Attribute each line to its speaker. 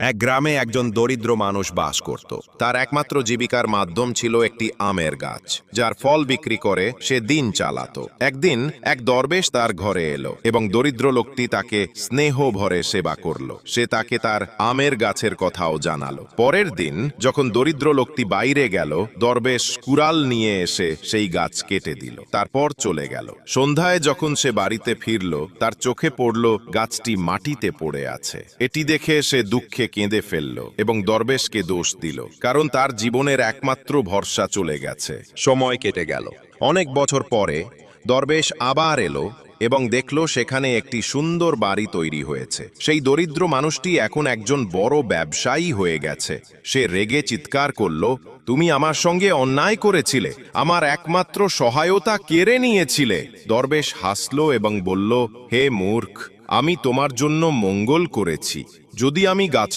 Speaker 1: এক গ্রামে একজন দরিদ্র মানুষ বাস করত। তার একমাত্র জীবিকার মাধ্যম ছিল একটি আমের গাছ, যার ফল বিক্রি করে সে দিন চালাতো। একদিন এক দরবেশ তার ঘরে এলো এবং দরিদ্র লোকটি তাকে স্নেহ ভরে সেবা করল। সে তাকে তার আমের গাছের কথাও জানালো। পরের দিন যখন দরিদ্র লোকটি বাইরে গেল, দরবেশ কুড়াল নিয়ে এসে সেই গাছ কেটে দিল, তারপর চলে গেল। সন্ধ্যায় যখন সে বাড়িতে ফিরল, তার চোখে পড়ল গাছটি মাটিতে পড়ে আছে। এটি দেখে সে দুঃখে কেঁদে ফেলল এবং দরবেশকে দোষ দিল, কারণ তার জীবনের একমাত্র ভরসা চলে গেছে। সময় কেটে গেল। অনেক বছর পরে দরবেশ আবার এলো এবং দেখল সেখানে একটি সুন্দর বাড়ি তৈরি হয়েছে। সেই দরিদ্র মানুষটি এখন একজন বড় ব্যবসায়ী হয়ে গেছে। সে রেগে চিৎকার করল, তুমি আমার সঙ্গে অন্যায় করেছিলে, আমার একমাত্র সহায়তা কেড়ে নিয়েছিলে? দরবেশ হাসল এবং বলল, হে মূর্খ, আমি তোমার জন্য মঙ্গল করেছি। যদি আমি গাছ